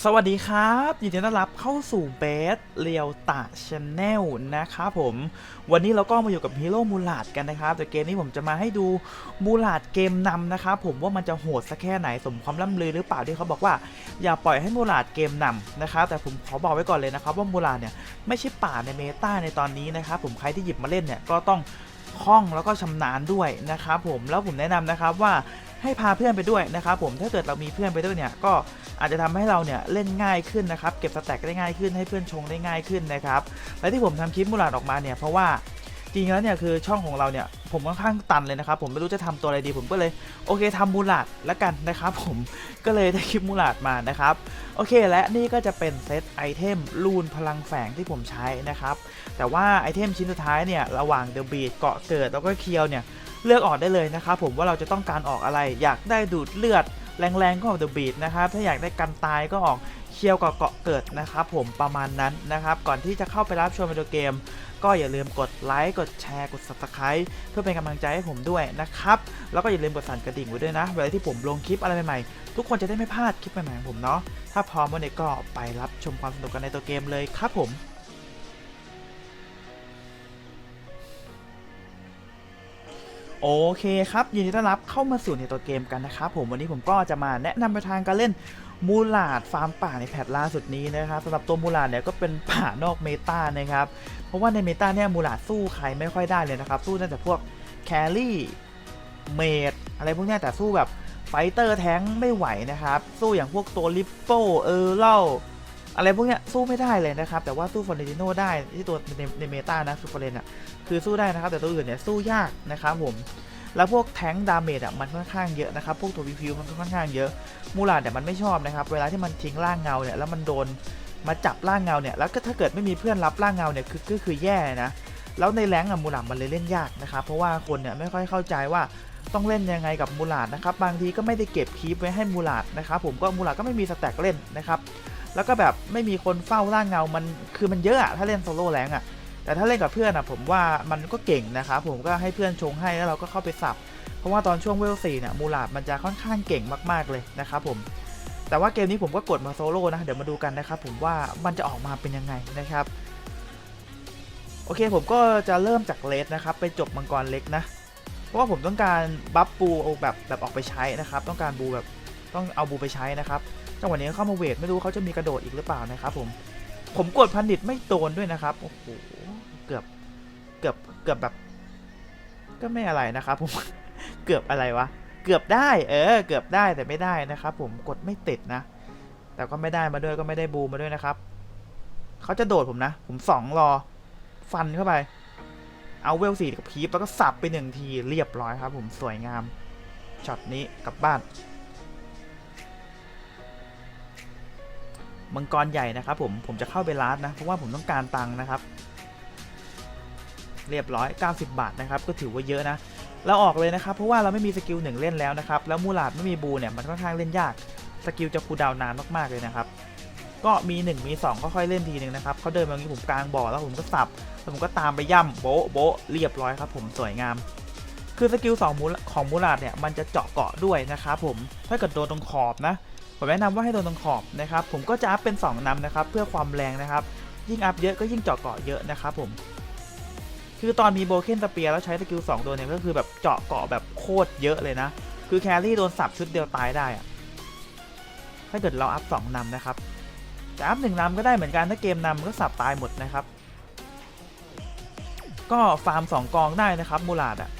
สวัสดีครับยินดีต้อนรับเข้าสู่เบสเรียวตะชาแนลนะครับผม วันนี้เราก็มาอยู่กับฮีโร่มูลาดกันนะครับ แต่เกมนี้ผมจะมาให้ดูมูลาดเกมนำนะครับผมว่ามันจะโหดสักแค่ไหนสมความล่ำลือหรือเปล่าที่เขาบอกว่า อย่าปล่อยให้มูลาดเกมนำนะครับแต่ผมขอบอกไว้ก่อนเลยนะครับว่ามูลาดเนี่ยไม่ใช่ป่าในเมตาในตอนนี้นะครับผมใครที่หยิบมาเล่นเนี่ยก็ต้องคล่องแล้วก็ชำนาญด้วยนะครับผมแล้วผมแนะนำนะครับว่าให้พาเพื่อนไปด้วยนะครับผมถ้าเกิดเรามีเพื่อนไปด้วยเนี่ยก็ อาจจะทำให้เราเนี่ยเล่นง่ายขึ้นนะครับเก็บสแต็กได้ง่ายขึ้นให้เพื่อนชงได้ง่ายขึ้นนะครับและที่ผมทำคลิปมูลาดออกมาเนี่ยเพราะว่าจริงแล้วเนี่ยคือช่องของเราเนี่ยผมค่อนข้างตันเลยนะครับผมไม่รู้จะทำตัวอะไรดีผมก็เลยโอเคทำมูลาดแล้วกันนะครับผมก็เลยได้คลิปมูลาดมานะครับโอเคและนี่ก็จะเป็นเซตไอเทมลูนพลังแฝงที่ผมใช้นะครับแต่ว่าไอเทมชิ้นสุดท้ายเนี่ยระหว่างเดอะบีดเกาะเกิดแล้วก็เคียวเนี่ยเลือกออกได้เลยนะครับผมว่าเราจะต้องการออกอะไรอยากได้ดูดเลือด แรงๆก็ออกเดอะบีดนะครับ ถ้าอยากได้กันตายก็ออกเคียวกับเกาะเกิดนะครับผมประมาณนั้นนะครับ ก่อนที่จะเข้าไปรับชมวิดีโอเกม ก็อย่าลืมกดไลค์กดแชร์กด subscribe เพื่อเป็นกำลังใจให้ผมด้วยนะครับ แล้วก็อย่าลืมกดสั่นกระดิ่งไว้ด้วยนะ เวลาที่ผมลงคลิปอะไรใหม่ๆ ทุกคนจะได้ไม่พลาดคลิปใหม่ๆของผมเนาะถ้าพร้อมวันนี้ก็ไปรับชมความสนุกกันในตัวเกมเลยครับผม โอเคครับ ยินดีต้อนรับเข้ามาสู่ในตัวเกมกันนะครับผมวันนี้ผมก็จะมาแนะนำไปทางการเล่นมูลาดฟาร์มป่าในแพทล่าสุดนี้นะครับสำหรับตัวมูลาดเนี่ยก็เป็นป่านอกเมตานะครับ เพราะว่าในเมตาเนี่ยมูลาดสู้ใครไม่ค่อยได้เลยนะครับ สู้ได้แต่พวกแครี่เมดอะไรพวกนี้แต่สู้แบบไฟเตอร์แท้งไม่ไหวนะครับ สู้อย่างพวกตัวลิปโปเออร์เล่า อะไรพวกเนี้ยสู้ไม่ได้เลยนะครับ แต่ว่าสู้ฟอร์เรนติโนได้ที่ตัวในในเมตานะคือฟอร์เรนอะคือสู้ได้นะครับ แต่ตัวอื่นเนี่ยสู้ยากนะครับผมแล้วพวกแท้งดาเมจอะมันค่อนข้างเยอะนะครับ พวกตัววิพิวมันค่อนข้างเยอะ มูลาดเนี่ยมันไม่ชอบนะครับ เวลาที่มันทิ้งร่างเงาเนี่ยแล้วมันโดนมาจับร่างเงาเนี่ย แล้วก็ถ้าเกิดไม่มีเพื่อนรับร่างเงาเนี่ยคือก็คือแย่นะ แล้วในแรงอะมูลาดมันเลยเล่นยากนะครับ เพราะว่าคนเนี่ยไม่ค่อยเข้าใจว่าต้องเล่นยังไงกับมูลาดนะครับ บางทีก็ไม่ได้เก็บคีปไว้ให้มูลาดนะครับ ผมก็มูลาดก็ไม่มีสแต็กเล่นนะครับ แล้วก็แบบไม่มีคนเฝ้าร่างเงา มันคือมันเยอะอะถ้าเล่นโซโล่แรงอะแต่ถ้าเล่นกับเพื่อนอะผมว่ามันก็เก่งนะครับผมก็ให้เพื่อนชงให้แล้วเราก็เข้าไปสับ เพราะว่าตอนช่วงเวลสี่เนี่ยมูลาดมันจะค่อนข้างเก่งมากๆเลยนะครับผม แต่ว่าเกมนี้ผมก็กดมาโซโล่นะ เดี๋ยวมาดูกันนะครับผมว่ามันจะออกมาเป็นยังไงนะครับ โอเคผมก็จะเริ่มจากเลสนะครับไปจบมังกรเล็กนะเพราะว่าผมต้องการบัฟบูเอาแบบแบบออกไปใช้นะครับ ต้องการบูแบบต้องเอาบูไปใช้นะครับ จังหวะนี้เข้ามาเวทไม่รู้เขาจะมีกระโดดอีกหรือเปล่านะครับผมผมกดพันดิตไม่โดนด้วยนะครับโอ้โหเกือบเกือบเกือบแบบ ก็ไม่อะไรนะครับผมเกือบอะไรวะเกือบได้เออเกือบได้แต่ไม่ได้นะครับผมกดไม่ติดนะ แต่ก็ไม่ได้มาด้วยก็ไม่ได้บูมมาด้วยนะครับเขาจะโดดผมนะ ผมสองรอ ฟันเข้าไป เอาเวลสี่กับพีฟแล้วก็สับไปหนึ่งทีเรียบร้อยครับ ผมสวยงามช็อตนี้กลับบ้าน มังกรใหญ่นะครับผมผมจะเข้าไปลาดนะเพราะว่าผมต้องการตังค์นะครับ เรียบร้อย 90 บาทนะครับ ก็ถือว่าเยอะนะ เราออกเลยนะครับ เพราะว่าเราไม่มีสกิลหนึ่งเล่นแล้วนะครับ แล้วมูลาดไม่มีบูเนี่ยมันค่อนข้างเล่นยากสกิลจะคูดาวน์นานมากๆเลยนะครับ ก็มี 1 มี 2 ก็ค่อยเล่นทีหนึ่งนะครับเขาเดินมาอย่างนี้ผมกลางบ่อแล้วผมก็สับแล้วผมก็ตามไปย่ำโบ๊ะโบ๊ะเรียบร้อยครับ ผมสวยงามคือสกิล2มูลของมูลาดเนี่ยมันจะเจาะเกาะด้วยนะครับผมถ้าเกิดโดนตรงขอบนะ ผมแนะนำว่าให้โดนตรงขอบนะครับผมก็จะอัพเป็น 2นำนะครับเพื่อความแรงนะครับ ยิ่งอัพเยอะก็ยิ่งเจาะเกาะเยอะนะครับผมคือตอนมีโบเคนสเปียร์แล้วใช้สกิล2ตัวเนี่ยก็คือแบบเจาะเกาะแบบโคตรเยอะเลยนะ คือแครี่โดนสับชุดเดียวตายได้อะถ้าเกิดเราอัพ2นำนะครับจะอัพ1นำก็ได้เหมือนกันถ้าเกมนำก็สับตายหมดนะครับ ก็ฟาร์มสองกองได้นะครับมูลาดอะ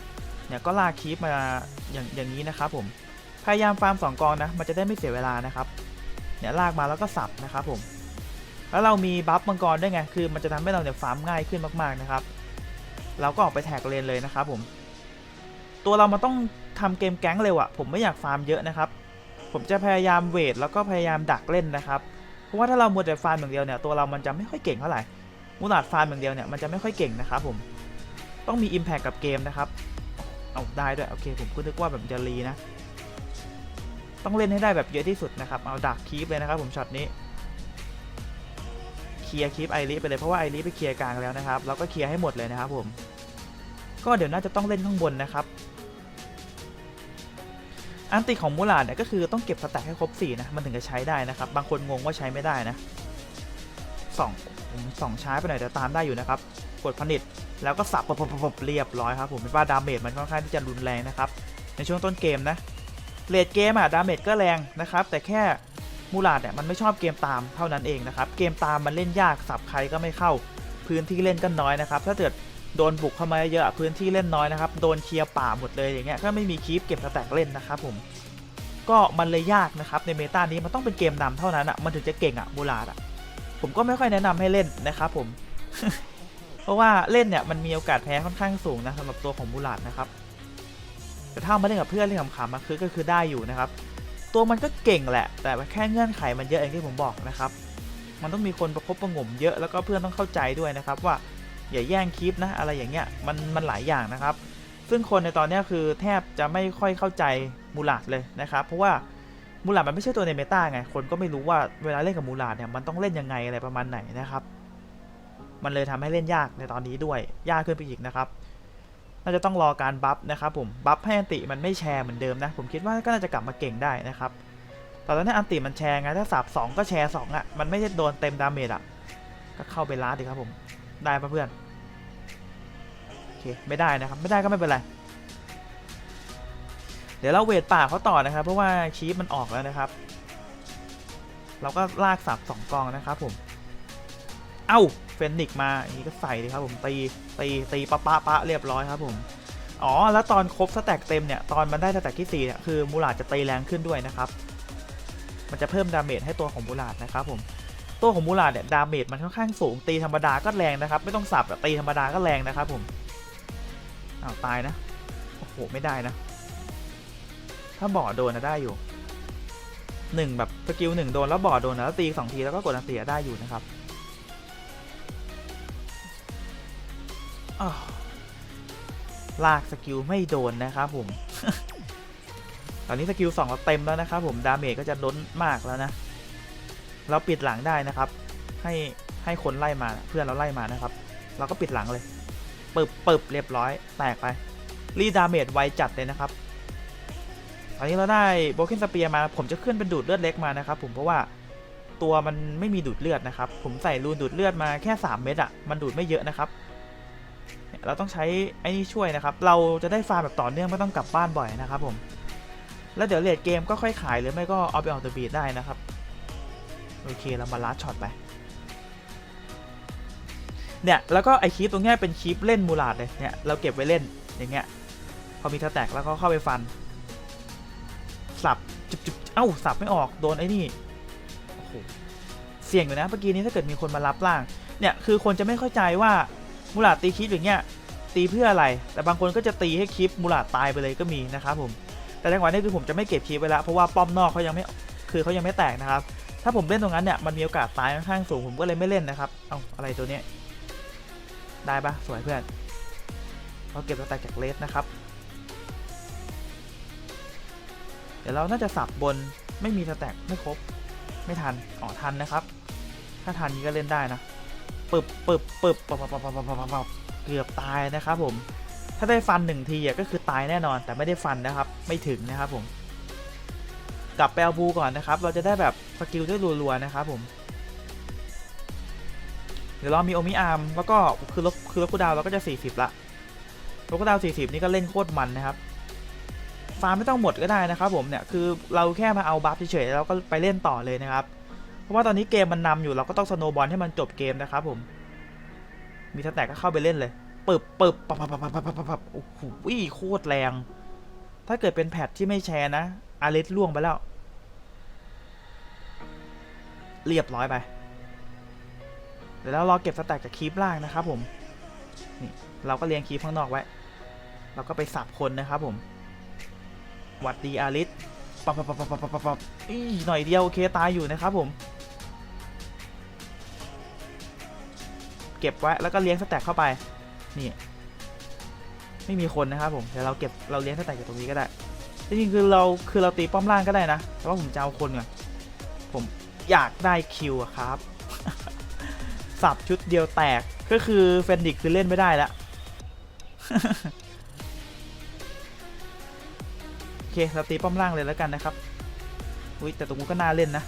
เนี่ยก็ลากคีปมาอย่างอย่างนี้นะครับผม พยายามฟาร์มสองกองนะ มันจะได้ไม่เสียเวลานะครับ เนี่ยลากมาแล้วก็สับนะครับผม แล้วเรามีบัฟมังกรด้วยไง คือมันจะทำให้เราเนี่ยฟาร์มง่ายขึ้นมากๆนะครับ เราก็ออกไปแท็กเลนเลยนะครับผม ตัวเรามาต้องทำเกมแก๊งเร็วอะผมไม่อยากฟาร์มเยอะนะครับ ผมจะพยายามเวทแล้วก็พยายามดักเล่นนะครับ เพราะว่าถ้าเรามัวแต่ฟาร์มอย่างเดียวเนี่ย ตัวเรามันจะไม่ค่อยเก่งเท่าไหร่มูลาดฟาร์มอย่างเดียวเนี่ยมันจะไม่ค่อยเก่งนะครับผม ต้องมี Impact กับเกมนะครับ เอาได้ด้วยโอเคผมก็นึกว่าแบบจะรีนะ ต้องเล่นให้ได้แบบเยอะที่สุดนะครับ เอาดักคีปเลยนะครับผมช็อตนี้ เคลียร์คลิปไอริไปเลยเพราะว่าไอริไปเคลียร์กลางแล้วนะครับแล้วก็เคลียร์ให้หมดเลยนะครับผม ก็เดี๋ยวน่าจะต้องเล่นข้างบนนะครับ อันติของมูลาดเนี่ยก็คือต้องเก็บสแต็กให้ครบ4นะ มันถึงจะใช้ได้นะครับ บางคนงงว่าใช้ไม่ได้นะสองสองช้าไปหน่อยแต่ตามได้อยู่นะครับ กดผลิตแล้วก็สับปบๆเรียบร้อยครับผมเป็นว่าดาเมจมันค่อนข้างที่จะรุนแรงนะครับ ในช่วงต้นเกมนะ เลดเกมอะดาเมจก็แรงนะครับ แต่แค่มูลาดเนี่ยมันไม่ชอบเกมตามเท่านั้นเองนะครับ เกมตามมันเล่นยากสับใครก็ไม่เข้า พื้นที่เล่นก็น้อยนะครับ ถ้าเกิดโดนบุกเข้ามาเยอะพื้นที่เล่นน้อยนะครับ โดนเคลียร์ป่าหมดเลยอย่างเงี้ยก็ไม่มีคีปเก็บสแต็กเล่นนะครับผมก็มันเลยยากนะครับในเมตานี้มันต้องเป็นเกมนำเท่านั้นอะมันถึงจะเก่งอะมูลาดอะผมก็ไม่ค่อยแนะนำให้เล่นนะครับผม เพราะว่าเล่นเนี่ยมันมีโอกาสแพ้ค่อนข้างสูงนะสำหรับตัวของมูลาดนะครับ แต่ถ้ามาเล่นกับเพื่อนเล่นขำๆอะคือก็คือได้อยู่นะครับ ตัวมันก็เก่งแหละ แต่แค่เงื่อนไขมันเยอะอย่างที่ผมบอกนะครับ มันต้องมีคนประคบประงมเยอะแล้วก็เพื่อนต้องเข้าใจด้วยนะครับ ว่าอย่าแย่งคลิปนะอะไรอย่างเงี้ยมันมันหลายอย่างนะครับ ซึ่งคนในตอนนี้คือแทบจะไม่ค่อยเข้าใจมูลาดเลยนะครับ เพราะว่ามูลาดมันไม่ใช่ตัวในเมตาไง คนก็ไม่รู้ว่าเวลาเล่นกับมูลาดเนี่ยมันต้องเล่นยังไงอะไรประมาณไหนนะครับ มันเลยทำให้เล่นยากในตอนนี้ด้วยยากขึ้นไปอีกนะครับ น่าจะต้องรอการบัฟนะครับผมบัฟให้อันติมันไม่แชร์เหมือนเดิมนะ ผมคิดว่าก็น่าจะกลับมาเก่งได้นะครับแต่ตอนนี้อันติมันแชร์ไงถ้าสับ2ก็แชร์2อะมันไม่ได้โดนเต็มดาเมจอะก็เข้าไปล้าดดิครับผมได้ปะเพื่อนโอเคไม่ได้นะครับไม่ได้ก็ไม่เป็นไรเดี๋ยวเราเวทป่าเขาต่อนะครับ เพราะว่าชีฟมันออกแล้วนะครับ เราก็ลากสับสองกองนะครับผม เอ้าเฟนนิกมาอย่างนี้ก็ใส่ดีครับผมตีตีตีปะปะปะเรียบร้อยครับผมอ๋อแล้วตอนครบสแต็กเต็มเนี่ยตอนมันได้สแต็กที่4เนี่ยคือมูลาดจะตีแรงขึ้นด้วยนะครับ มันจะเพิ่มดาเมจให้ตัวของมูลาดนะครับผมตัวของมูลาดเนี่ยดาเมจมันค่อนข้างสูงตีธรรมดาก็แรงนะครับ ไม่ต้องสับตีธรรมดาก็แรงนะครับผมอ้าวตายนะโอ้โหไม่ได้นะ ถ้าบ่อโดนนะได้อยู่หนึ่งแบบสกิลหนึ่งโดนแล้วบ่อโดนนะแล้วตีสองทีแล้วก็กดอันเตีอะได้อยู่นะครับ ลากสกิลไม่โดนนะครับผม ตอนนี้สกิลสองเราเต็มแล้วนะครับผมดาเมจก็จะล้นมากแล้วนะ เราปิดหลังได้นะครับ ให้ให้คนไล่มาเพื่อนเราไล่มานะครับ เราก็ปิดหลังเลยปึบปึบเรียบร้อย แตกไป รีดาเมจไวจัดเลยนะครับ ตอนนี้เราได้โบเกนสเปียมา ผมจะขึ้นเป็นดูดเลือดเล็กมานะครับ ผมเพราะว่าตัวมันไม่มีดูดเลือดนะครับ ผมใส่รูนดูดเลือดมาแค่ 3 เม็ดอะมันดูดไม่เยอะนะครับ เราต้องใช้ไอ้นี่ช่วยนะครับ เราจะได้ฟาร์มแบบต่อเนื่องไม่ต้องกลับบ้านบ่อยนะครับผม แล้วเดี๋ยวเลดเกมก็ค่อยขายหรือไม่ก็เอาไปออกตัวบีดได้นะครับ โอเคเรามาลัดช็อตไป เนี่ยแล้วก็ไอคลิปตรงนี้เป็นคลิปเล่นมูลาดเลยเนี่ยเราเก็บไว้เล่นอย่างเงี้ย พอมีสแตกแล้วก็เข้าไปฟัน สับจุบจุบเอ้าสับไม่ออกโดนไอ้นี่โอ้โหเสี่ยงอยู่นะเมื่อกี้นี้ถ้าเกิดมีคนมารับล่างเนี่ยคือคนจะไม่เข้าใจว่ามูลาดตีคลิปอย่างเงี้ย ตีเพื่ออะไร แต่บางคนก็จะตีให้คลิปมูลาตายไปเลยก็มีนะครับผม แต่จังหวะนี้คือผมจะไม่เก็บคลิปไว้แล้วเพราะว่าป้อมนอกเขายังไม่คือเขายังไม่แตกนะครับ ถ้าผมเล่นตรงนั้นเนี่ยมันมีโอกาสตายค่อนข้างสูงผมก็เลยไม่เล่นนะครับ เอาอะไรตัวเนี้ยได้ปะสวยเพื่อนเราเก็บสแตกจากเลสนะครับ เดี๋ยวเราน่าจะสับบนไม่มีสแต็กไม่ครบ ไม่ทันอ๋อทันนะครับ ถ้าทันนี้ก็เล่นได้นะปึบปึบปึบปบปบปบปบปบปบ เกือบตายนะครับผม ถ้าได้ฟันหนึ่งทีก็คือตายแน่นอน แต่ไม่ได้ฟันนะครับ ไม่ถึงนะครับผม กลับไปเอาบูก่อนนะครับ เราจะได้แบบสกิลได้รัวๆนะครับผม เดี๋ยวเรามีโอมิอาร์มแล้วก็คือลบคือลบกูดาวเราก็จะ 40 ละลบกูดาว 40 นี่ก็เล่นโคตรมันนะครับ ฟาร์มไม่ต้องหมดก็ได้นะครับ ผมเนี่ยคือเราแค่มาเอาบัฟเฉยๆแล้วก็ไปเล่นต่อเลยนะครับ เพราะว่าตอนนี้เกมมันนำอยู่เราก็ต้องสโนว์บอลให้มันจบเกมนะครับผม มีสแต็กก็เข้าไปเล่นเลยปึบปึบปับปับปับปับปับปับโอ้โหโคตรแรง ถ้าเกิดเป็นแพทที่ไม่แชร์นะอาริสล่วงไปแล้ว เรียบร้อยไป เดี๋ยวเรารอเก็บสแต็กจากคีปล่างนะครับผม นี่ เราก็เลี้ยงคีปข้างนอกไว้ เราก็ไปสับคนนะครับผม หวัดดีอาริสปับปับปับปับปับปับอีหน่อยเดียวโอเคตายอยู่นะครับผม เก็บไว้แล้วก็เลี้ยงสแต็กเข้าไป นี่ ไม่มีคนนะครับผมเดี๋ยวเราเก็บเราเลี้ยงสแต็กจากตรงนี้ก็ได้จริงๆคือเราคือเราตีป้อมล่างก็ได้นะ แต่ว่าผมจะเอาคนก่อนผมอยากได้คิวอะครับ สับชุดเดียวแตกก็คือเฟนดิกคือเล่นไม่ได้แล้วโอเคเราตีป้อมล่างเลยแล้วกันนะครับอุ้ยแต่ตรงนู้นก็น่าเล่นนะ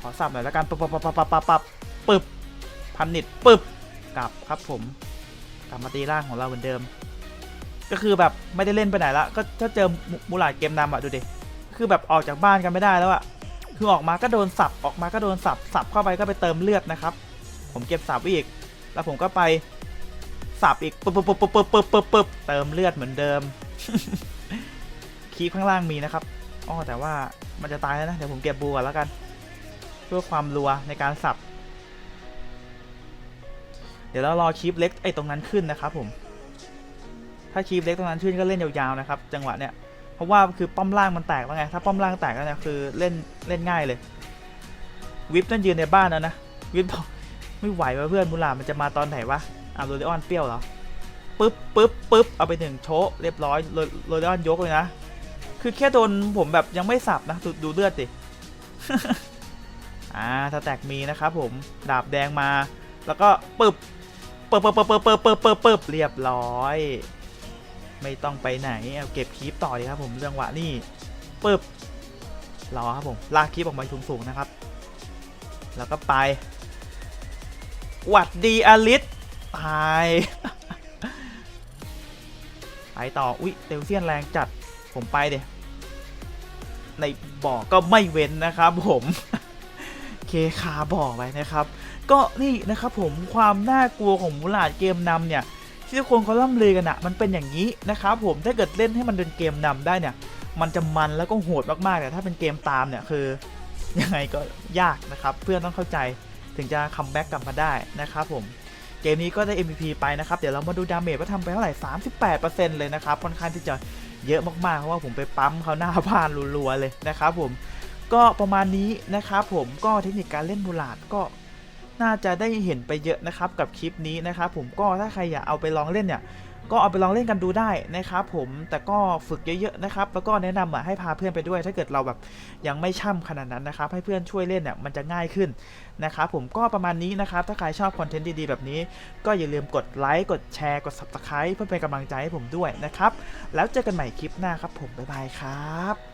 ขอสับหน่อยแล้วกันปับปับปับปับปับปับปึบ พันนิดปึ๊บกลับครับผม กลับมาตีล่างของเราเหมือนเดิม ก็คือแบบไม่ได้เล่นไปไหนละก็ถ้าเจอมูมูลาดเกมนำอะดูดิคือแบบออกจากบ้านกันไม่ได้แล้วอะคือออกมาก็โดนสับออกมาก็โดนสับสับเข้าไปก็ไปเติมเลือดนะครับ ผมเก็บสับอีก แล้วผมก็ไปสับอีกปึ๊บปึ๊บปึ๊บปึ๊บปึ๊บปึ๊บปึ๊บเติมเลือดเหมือนเดิมคีบข้างล่างมีนะครับอ๋อแต่ว่ามันจะตายแล้วนะเดี๋ยวผมเก็บบูก่อนแล้วกัน เพื่อความรัวในการสับ ดี๋ยวเรารอคีบเล็กไอ้ตรงนั้นขึ้นนะครับผมถ้าคีบเล็กตรงนั้นขึ้นก็เล่นยาวๆนะครับ จังหวะเนี้ยเพราะว่าคือป้อมล่างมันแตกแล้วไงถ้าป้อมล่างแตกแล้วเนี่ยคือเล่นเล่นง่ายเลย วิปนั่นยืนในบ้านแล้วนะวิปบอกไม่ไหววะเพื่อนมูลามันจะมาตอนไหนวะอะโรเลออนเปรี้ยวเหรอปึ๊บปึ๊บปึ๊บเอาไปหนึ่งโชะเรียบร้อยโรเลออนยกเลยนะคือแค่โดนผมแบบยังไม่สับนะดูดูเลือดดิอ่าถ้าแตกมีนะครับผมดาบแดงมา แล้วก็ปึ๊บ ปึ๊บปึ๊บปึ๊บปึ๊บปึ๊บปึ๊บปึ๊บเรียบร้อย ไม่ต้องไปไหนเอาเก็บคลิปต่อดีครับผมจังหวะนี่ปึบรอครับผมลากคลิปออกมาสูงๆนะครับ แล้วก็ไปหวัดดีอลิสตายไปต่อ อุ๊ยเตลเซียนแรงจัดผมไปเดยในบ่อก็ไม่เว้นนะครับผม เคคาบ่อไว้นะครับ ก็นี่นะครับผมความน่ากลัวของมูลาดเกมนำเนี่ยที่ทุกคนเขาล่ำลือกันอะมันเป็นอย่างนี้นะครับผมถ้าเกิดเล่นให้มันเป็นเกมนำได้เนี่ย มันจะมันแล้วก็โหดมากๆแต่ถ้าเป็นเกมตามเนี่ยคือยังไงก็ยากนะครับเพื่อนต้องเข้าใจถึงจะคัมแบ็กกลับมาได้นะครับผมเกมนี้ก็ได้ MVP ไปนะครับ เดี๋ยวเรามาดูดาเมจว่าทำไปเท่าไหร่ 38%เลยนะครับ ค่อนข้างที่จะเยอะมากๆ เพราะว่าผมไปปั๊มเขาหน้าบ้านรัวๆเลยนะครับผม ก็ประมาณนี้นะครับผม ก็เทคนิคการเล่นบูลาดก็ น่าจะได้เห็นไปเยอะนะครับกับคลิปนี้นะครับผมก็ถ้าใครอยากเอาไปลองเล่นเนี่ยก็เอาไปลองเล่นกันดูได้นะครับผมแต่ก็ฝึกเยอะๆนะครับแล้วก็แนะนำอะให้พาเพื่อนไปด้วย ถ้าเกิดเราแบบยังไม่ช่ำขนาดนั้นนะครับให้เพื่อนช่วยเล่นเนี่ยมันจะง่ายขึ้นนะครับผมก็ประมาณนี้นะครับถ้าใครชอบคอนเทนต์ดีๆแบบนี้ ก็อย่าลืมกดไลค์กดแชร์กด Subscribe เพื่อเป็นกำลังใจให้ผมด้วยนะครับแล้วเจอกันใหม่คลิปหน้าครับผมบ๊ายบายครับ